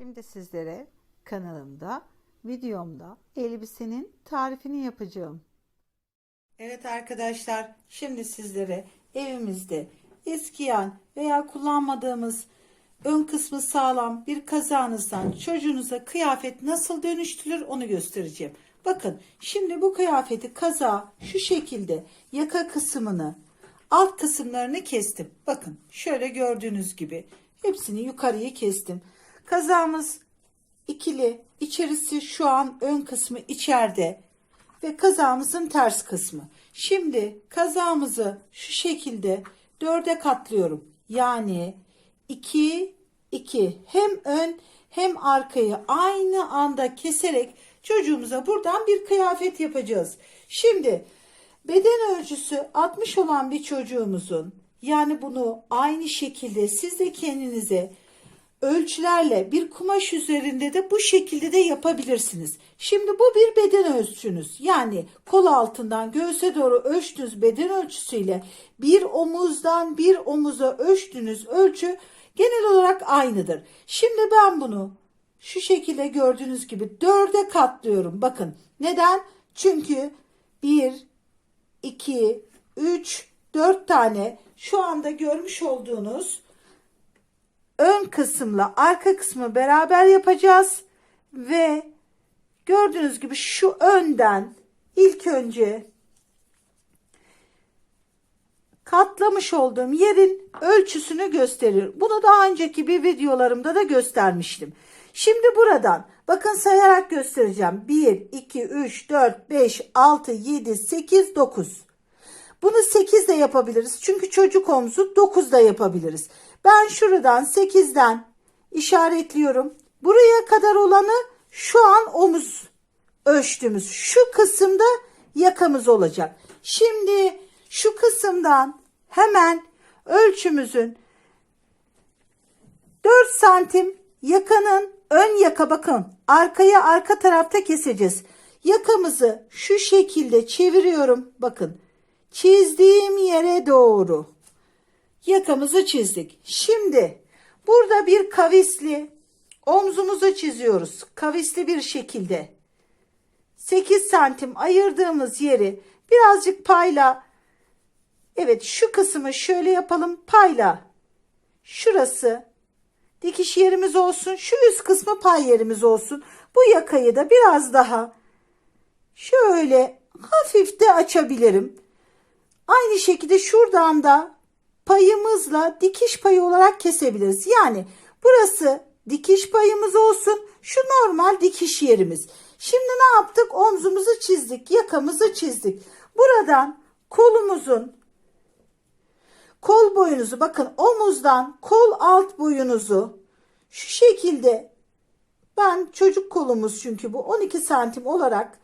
Şimdi sizlere kanalımda, videomda elbisenin tarifini yapacağım. Evet arkadaşlar, şimdi sizlere evimizde eskiyen veya kullanmadığımız ön kısmı sağlam bir kazağınızdan çocuğunuza kıyafet nasıl dönüştürülür onu göstereceğim. Bakın şimdi bu kıyafeti kazağa şu şekilde yaka kısmını alt kısımlarını kestim. Bakın şöyle gördüğünüz gibi hepsini yukarıya kestim. Kazağımız ikili içerisi şu an ön kısmı içeride ve kazağımızın ters kısmı. Şimdi kazağımızı şu şekilde dörde katlıyorum. Yani 2 2 hem ön hem arkayı aynı anda keserek çocuğumuza buradan bir kıyafet yapacağız. Şimdi beden ölçüsü 60 olan bir çocuğumuzun yani bunu aynı şekilde siz de kendinize ölçülerle bir kumaş üzerinde de bu şekilde de yapabilirsiniz. Şimdi bu bir beden ölçünüz. Yani kol altından göğse doğru ölçtüğünüz beden ölçüsüyle bir omuzdan bir omuza ölçtüğünüz ölçü genel olarak aynıdır. Şimdi ben bunu şu şekilde gördüğünüz gibi dörde katlıyorum. Bakın neden? Çünkü bir, iki, üç, dört tane şu anda görmüş olduğunuz ön kısımla arka kısmı beraber yapacağız ve gördüğünüz gibi şu önden ilk önce katlamış olduğum yerin ölçüsünü gösterir. Bunu daha önceki bir videolarımda da göstermiştim. Şimdi buradan bakın sayarak göstereceğim. 1, 2, 3, 4, 5, 6, 7, 8, 9. Bunu 8 de yapabiliriz. Çünkü çocuk omzu 9 da yapabiliriz. Ben şuradan 8'den işaretliyorum. Buraya kadar olanı şu an omuz ölçtüğümüz şu kısımda yakamız olacak. Şimdi şu kısımdan hemen ölçümüzün 4 santim yakanın ön yaka bakın arkaya arka tarafta keseceğiz. Yakamızı şu şekilde çeviriyorum. Bakın çizdiğim yere doğru yakamızı çizdik. Şimdi burada bir kavisli omzumuzu çiziyoruz. Kavisli bir şekilde. 8 santim ayırdığımız yeri birazcık payla evet şu kısmı şöyle yapalım payla şurası dikiş yerimiz olsun şu üst kısmı pay yerimiz olsun bu yakayı da biraz daha şöyle hafif de açabilirim aynı şekilde şuradan da payımızla dikiş payı olarak kesebiliriz yani burası dikiş payımız olsun şu normal dikiş yerimiz Şimdi ne yaptık? Omzumuzu çizdik, yakamızı çizdik. Buradan kolumuzun kol boyunuzu bakın omuzdan kol alt boyunuzu şu şekilde ben çocuk kolumuz çünkü bu 12 santim olarak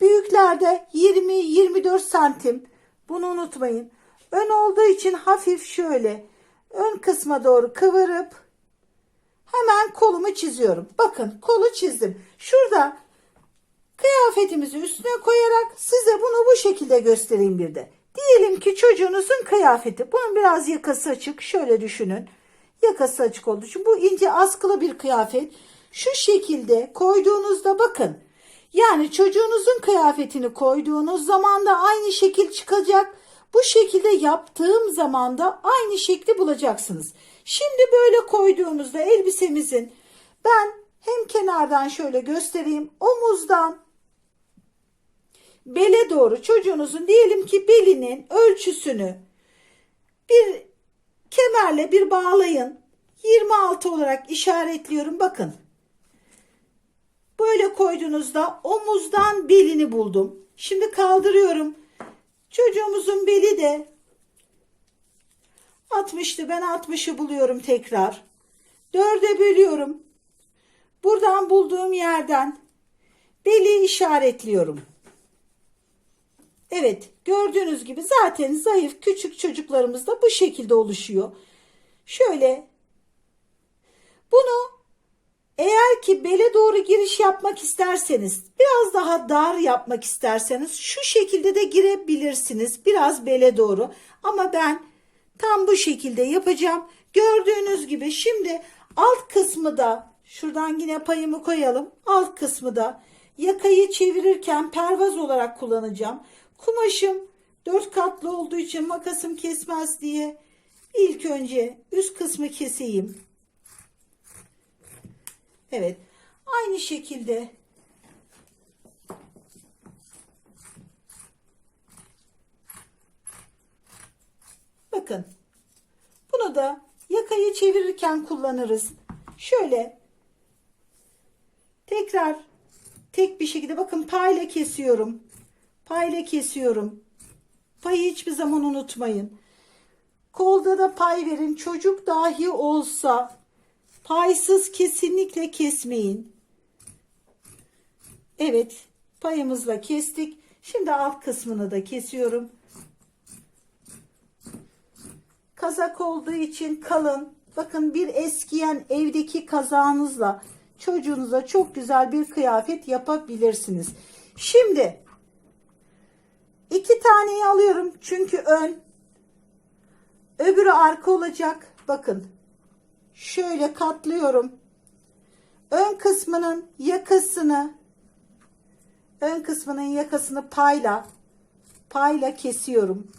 büyüklerde 20-24 santim bunu unutmayın. Ön olduğu için hafif şöyle ön kısma doğru kıvırıp hemen kolumu çiziyorum. Bakın kolu çizdim. Şurada Kıyafetimizi üstüne koyarak size bunu bu şekilde göstereyim bir de. Diyelim ki çocuğunuzun kıyafeti. Bunun biraz yakası açık. Şöyle düşünün. Yakası açık olduğu için bu ince askılı bir kıyafet. Şu şekilde koyduğunuzda bakın. Yani çocuğunuzun kıyafetini koyduğunuz zaman da aynı şekil çıkacak. Bu şekilde yaptığım zaman da aynı şekli bulacaksınız. Şimdi böyle koyduğumuzda elbisemizin ben hem kenardan şöyle göstereyim. Omuzdan bele doğru çocuğunuzun diyelim ki belinin ölçüsünü bir kemerle bir bağlayın. 26 olarak işaretliyorum. Bakın. Böyle koyduğunuzda omuzdan belini buldum. Şimdi kaldırıyorum. Çocuğumuzun beli de 60'tı. Ben 60'ı buluyorum tekrar. 4'e bölüyorum. Buradan bulduğum yerden beli işaretliyorum. Evet gördüğünüz gibi zaten zayıf küçük çocuklarımız da bu şekilde oluşuyor. Şöyle bunu eğer ki bele doğru giriş yapmak isterseniz biraz daha dar yapmak isterseniz şu şekilde de girebilirsiniz. Biraz bele doğru ama ben tam bu şekilde yapacağım. Gördüğünüz gibi şimdi alt kısmı da Şuradan yine payımı koyalım. Alt kısmı da yakayı çevirirken pervaz olarak kullanacağım. Kumaşım dört katlı olduğu için makasım kesmez diye ilk önce üst kısmı keseyim. Evet. Aynı şekilde Bakın. Bunu da yakayı çevirirken kullanırız. Şöyle tekrar tek bir şekilde bakın payla kesiyorum. Payla kesiyorum. Payı hiçbir zaman unutmayın. Kolda da pay verin. Çocuk dahi olsa paysız kesinlikle kesmeyin. Evet, payımızla kestik. Şimdi alt kısmını da kesiyorum. Kazak olduğu için kalın. Bakın bir eskiyen evdeki kazağınızla çocuğunuza çok güzel bir kıyafet yapabilirsiniz. Şimdi iki taneyi alıyorum çünkü ön öbürü arka olacak. Bakın şöyle katlıyorum. Ön kısmının yakasını ön kısmının yakasını payla payla kesiyorum.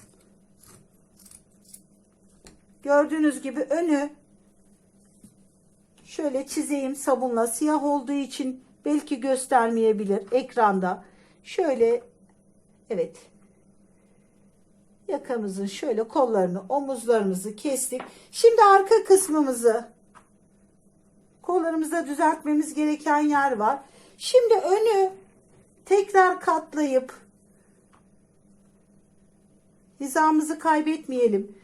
Gördüğünüz gibi önü şöyle çizeyim sabunla. Siyah olduğu için belki göstermeyebilir ekranda. Şöyle evet. Yakamızın şöyle kollarını, omuzlarımızı kestik. Şimdi arka kısmımızı kollarımızda düzeltmemiz gereken yer var. Şimdi önü tekrar katlayıp hizamızı kaybetmeyelim.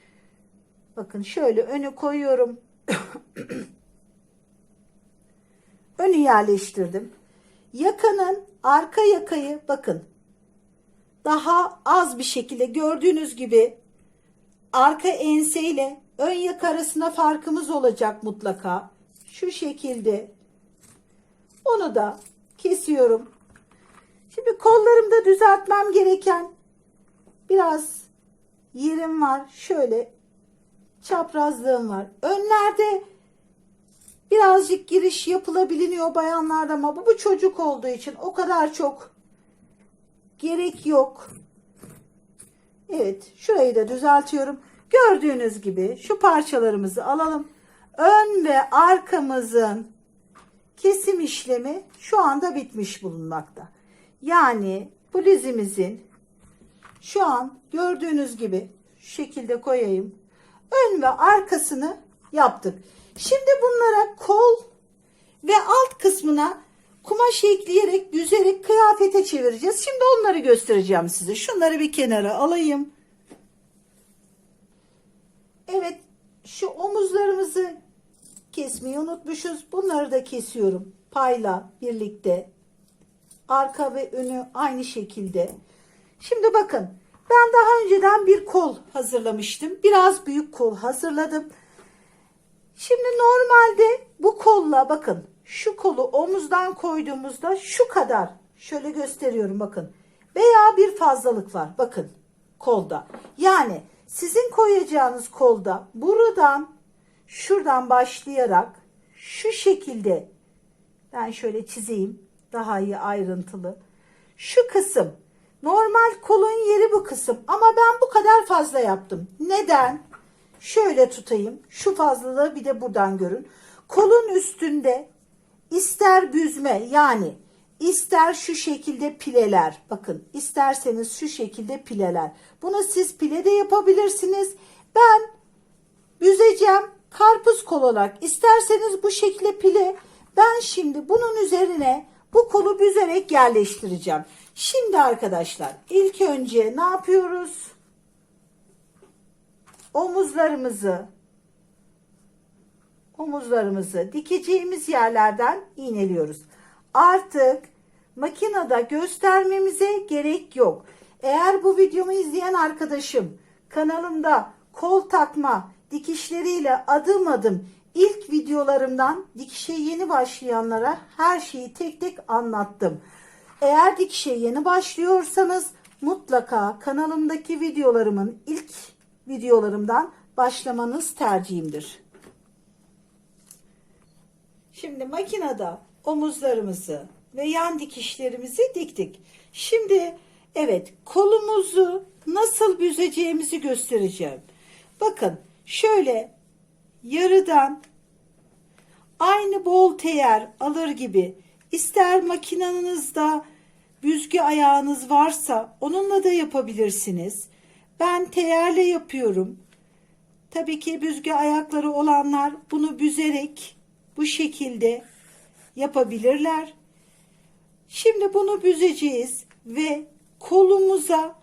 Bakın şöyle önü koyuyorum. önü yerleştirdim. Yakanın arka yakayı bakın. Daha az bir şekilde gördüğünüz gibi arka ense ile ön yaka arasında farkımız olacak mutlaka. Şu şekilde. Onu da kesiyorum. Şimdi kollarımda düzeltmem gereken biraz yerim var. Şöyle çaprazlığım var. Önlerde birazcık giriş yapılabiliyor bayanlarda ama bu, bu çocuk olduğu için o kadar çok gerek yok. Evet şurayı da düzeltiyorum. Gördüğünüz gibi şu parçalarımızı alalım. Ön ve arkamızın kesim işlemi şu anda bitmiş bulunmakta. Yani bu dizimizin şu an gördüğünüz gibi şu şekilde koyayım ön ve arkasını yaptık. Şimdi bunlara kol ve alt kısmına kumaş ekleyerek düzerek kıyafete çevireceğiz. Şimdi onları göstereceğim size. Şunları bir kenara alayım. Evet şu omuzlarımızı kesmeyi unutmuşuz. Bunları da kesiyorum. Payla birlikte. Arka ve önü aynı şekilde. Şimdi bakın ben daha önceden bir kol hazırlamıştım. Biraz büyük kol hazırladım. Şimdi normalde bu kolla bakın şu kolu omuzdan koyduğumuzda şu kadar şöyle gösteriyorum bakın. Veya bir fazlalık var bakın kolda. Yani sizin koyacağınız kolda buradan şuradan başlayarak şu şekilde ben şöyle çizeyim daha iyi ayrıntılı. Şu kısım Normal kolun yeri bu kısım ama ben bu kadar fazla yaptım. Neden? Şöyle tutayım. Şu fazlalığı bir de buradan görün. Kolun üstünde ister büzme yani ister şu şekilde pileler. Bakın isterseniz şu şekilde pileler. Bunu siz pile de yapabilirsiniz. Ben büzeceğim karpuz kol olarak. İsterseniz bu şekilde pile. Ben şimdi bunun üzerine bu kolu büzerek yerleştireceğim. Şimdi arkadaşlar ilk önce ne yapıyoruz? Omuzlarımızı omuzlarımızı dikeceğimiz yerlerden iğneliyoruz. Artık makinede göstermemize gerek yok. Eğer bu videomu izleyen arkadaşım kanalımda kol takma dikişleriyle adım adım ilk videolarımdan dikişe yeni başlayanlara her şeyi tek tek anlattım. Eğer dikişe yeni başlıyorsanız mutlaka kanalımdaki videolarımın ilk videolarımdan başlamanız tercihimdir. Şimdi makinede omuzlarımızı ve yan dikişlerimizi diktik. Şimdi evet kolumuzu nasıl büzeceğimizi göstereceğim. Bakın şöyle yarıdan aynı bol teyer alır gibi ister makinenizde büzgü ayağınız varsa onunla da yapabilirsiniz. Ben teyerle yapıyorum. Tabii ki büzgü ayakları olanlar bunu büzerek bu şekilde yapabilirler. Şimdi bunu büzeceğiz ve kolumuza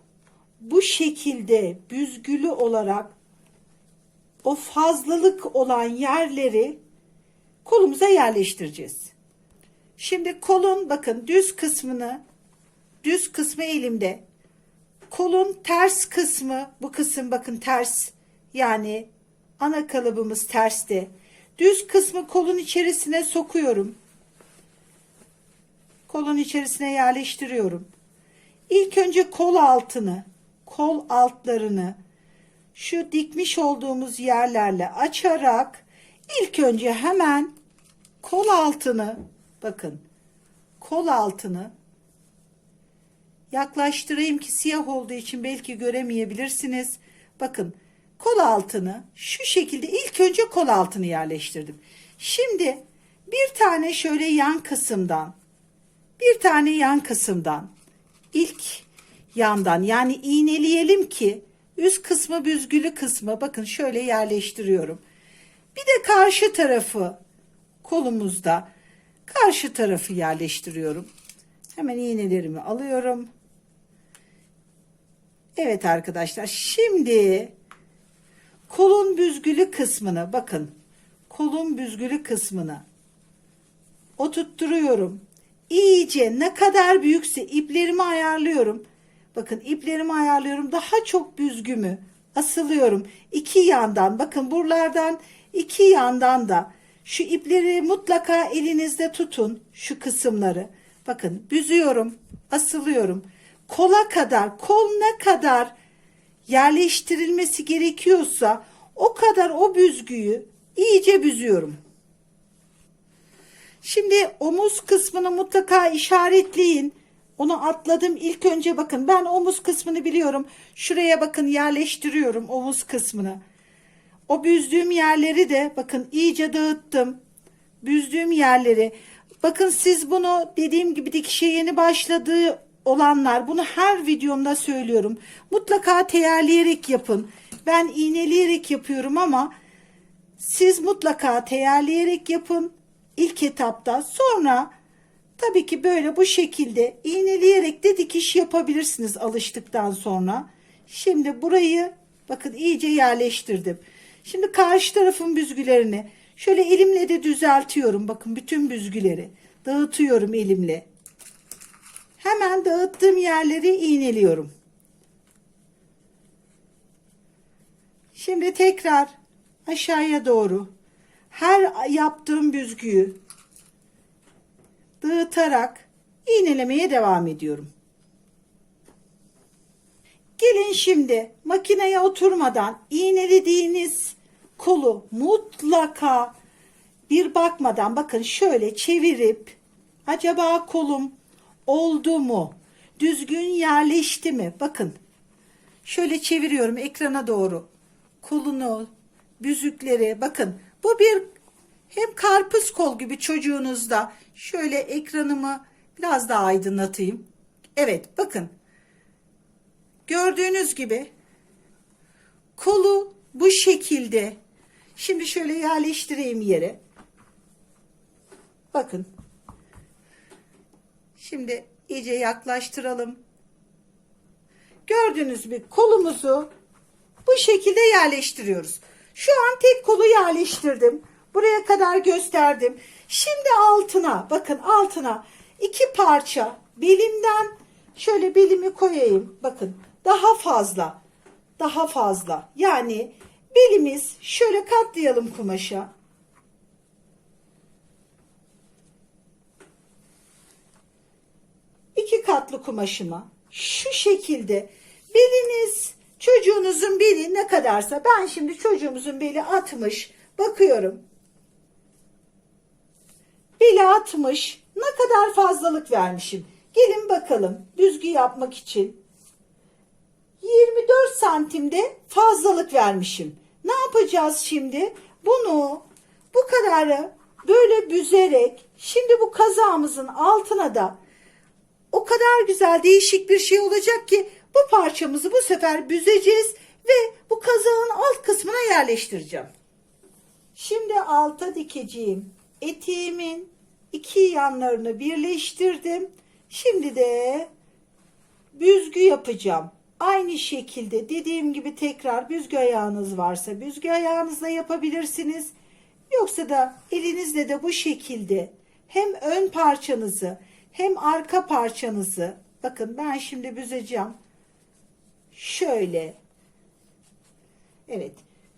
bu şekilde büzgülü olarak o fazlalık olan yerleri kolumuza yerleştireceğiz. Şimdi kolun bakın düz kısmını düz kısmı elimde. Kolun ters kısmı bu kısım bakın ters yani ana kalıbımız terste. Düz kısmı kolun içerisine sokuyorum. Kolun içerisine yerleştiriyorum. İlk önce kol altını, kol altlarını şu dikmiş olduğumuz yerlerle açarak ilk önce hemen kol altını bakın kol altını yaklaştırayım ki siyah olduğu için belki göremeyebilirsiniz. Bakın kol altını şu şekilde ilk önce kol altını yerleştirdim. Şimdi bir tane şöyle yan kısımdan bir tane yan kısımdan ilk yandan yani iğneleyelim ki üst kısmı büzgülü kısmı bakın şöyle yerleştiriyorum. Bir de karşı tarafı kolumuzda karşı tarafı yerleştiriyorum. Hemen iğnelerimi alıyorum. Evet arkadaşlar şimdi kolun büzgülü kısmını bakın kolun büzgülü kısmını oturtturuyorum. İyice ne kadar büyükse iplerimi ayarlıyorum. Bakın iplerimi ayarlıyorum. Daha çok büzgümü asılıyorum. İki yandan bakın buralardan iki yandan da şu ipleri mutlaka elinizde tutun şu kısımları. Bakın büzüyorum, asılıyorum. Kola kadar, kol ne kadar yerleştirilmesi gerekiyorsa o kadar o büzgüyü iyice büzüyorum. Şimdi omuz kısmını mutlaka işaretleyin. Onu atladım ilk önce bakın ben omuz kısmını biliyorum. Şuraya bakın yerleştiriyorum omuz kısmını. O büzdüğüm yerleri de bakın iyice dağıttım. Büzdüğüm yerleri. Bakın siz bunu dediğim gibi dikişe yeni başladığı olanlar bunu her videomda söylüyorum. Mutlaka teyerleyerek yapın. Ben iğneleyerek yapıyorum ama siz mutlaka teyerleyerek yapın ilk etapta. Sonra tabii ki böyle bu şekilde iğneleyerek de dikiş yapabilirsiniz alıştıktan sonra. Şimdi burayı bakın iyice yerleştirdim. Şimdi karşı tarafın büzgülerini şöyle elimle de düzeltiyorum. Bakın bütün büzgüleri dağıtıyorum elimle. Hemen dağıttığım yerleri iğneliyorum. Şimdi tekrar aşağıya doğru her yaptığım büzgüyü dağıtarak iğnelemeye devam ediyorum. Gelin şimdi makineye oturmadan iğnelediğiniz kolu mutlaka bir bakmadan bakın şöyle çevirip acaba kolum oldu mu? Düzgün yerleşti mi? Bakın şöyle çeviriyorum ekrana doğru. Kolunu, büzükleri bakın bu bir hem karpuz kol gibi çocuğunuzda şöyle ekranımı biraz daha aydınlatayım. Evet bakın gördüğünüz gibi kolu bu şekilde şimdi şöyle yerleştireyim yere. Bakın şimdi iyice yaklaştıralım. Gördüğünüz gibi kolumuzu bu şekilde yerleştiriyoruz. Şu an tek kolu yerleştirdim. Buraya kadar gösterdim. Şimdi altına bakın altına iki parça belimden şöyle belimi koyayım. Bakın daha fazla daha fazla yani belimiz şöyle katlayalım kumaşa. iki katlı kumaşıma şu şekilde beliniz çocuğunuzun beli ne kadarsa ben şimdi çocuğumuzun beli 60 bakıyorum. beli 60. Ne kadar fazlalık vermişim. Gelin bakalım büzgü yapmak için. 24 santimde fazlalık vermişim. Ne yapacağız şimdi? Bunu bu kadarı böyle büzerek şimdi bu kazağımızın altına da o kadar güzel değişik bir şey olacak ki bu parçamızı bu sefer büzeceğiz ve bu kazağın alt kısmına yerleştireceğim. Şimdi alta dikeceğim. Eteğimin iki yanlarını birleştirdim. Şimdi de büzgü yapacağım. Aynı şekilde dediğim gibi tekrar büzgü ayağınız varsa büzgü ayağınızla yapabilirsiniz. Yoksa da elinizle de bu şekilde hem ön parçanızı hem arka parçanızı bakın ben şimdi büzeceğim. Şöyle. Evet.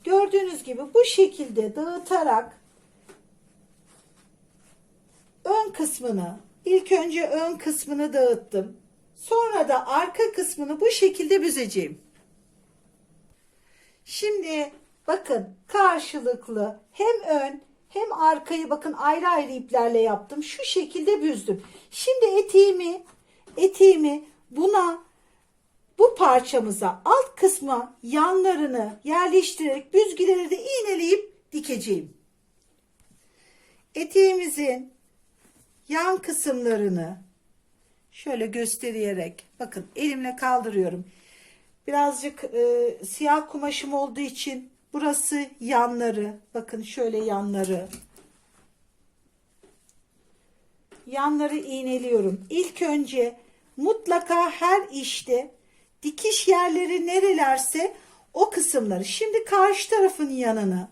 Gördüğünüz gibi bu şekilde dağıtarak ön kısmını ilk önce ön kısmını dağıttım. Sonra da arka kısmını bu şekilde büzeceğim. Şimdi bakın karşılıklı hem ön hem arkayı bakın ayrı ayrı iplerle yaptım. Şu şekilde büzdüm. Şimdi eteğimi eteğimi buna bu parçamıza alt kısma yanlarını yerleştirerek büzgüleri de iğneleyip dikeceğim. Eteğimizin yan kısımlarını şöyle göstererek bakın elimle kaldırıyorum. Birazcık e, siyah kumaşım olduğu için burası yanları bakın şöyle yanları yanları iğneliyorum. İlk önce mutlaka her işte dikiş yerleri nerelerse o kısımları. Şimdi karşı tarafın yanını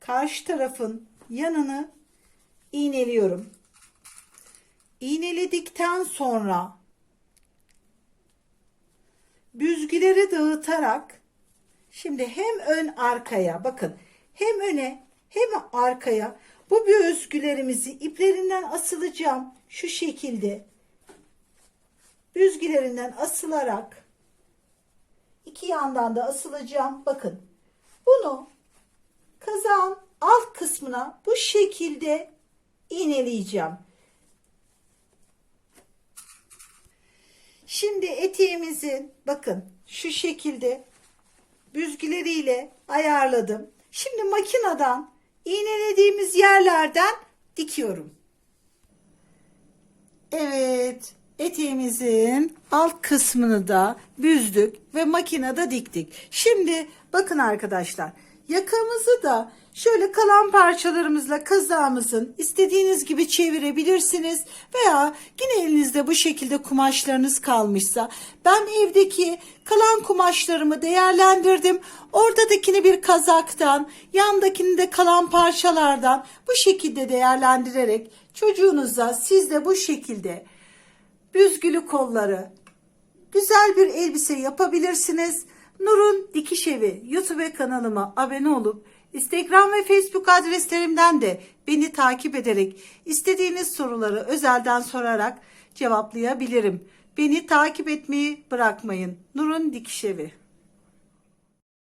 karşı tarafın yanını iğneliyorum. İğneledikten sonra büzgüleri dağıtarak şimdi hem ön arkaya bakın hem öne hem arkaya bu büzgülerimizi iplerinden asılacağım. Şu şekilde. Büzgülerinden asılarak iki yandan da asılacağım. Bakın bunu kazağın alt kısmına bu şekilde iğneleyeceğim. Şimdi eteğimizin bakın şu şekilde büzgüleriyle ayarladım. Şimdi makineden iğnelediğimiz yerlerden dikiyorum. Evet eteğimizin alt kısmını da büzdük ve makinede diktik. Şimdi bakın arkadaşlar yakamızı da şöyle kalan parçalarımızla kazağımızın istediğiniz gibi çevirebilirsiniz veya yine elinizde bu şekilde kumaşlarınız kalmışsa ben evdeki kalan kumaşlarımı değerlendirdim. Oradakini bir kazaktan, yandakini de kalan parçalardan bu şekilde değerlendirerek çocuğunuza siz de bu şekilde büzgülü kolları güzel bir elbise yapabilirsiniz. Nur'un Dikiş Evi YouTube kanalıma abone olup Instagram ve Facebook adreslerimden de beni takip ederek istediğiniz soruları özelden sorarak cevaplayabilirim. Beni takip etmeyi bırakmayın. Nur'un Dikiş Evi.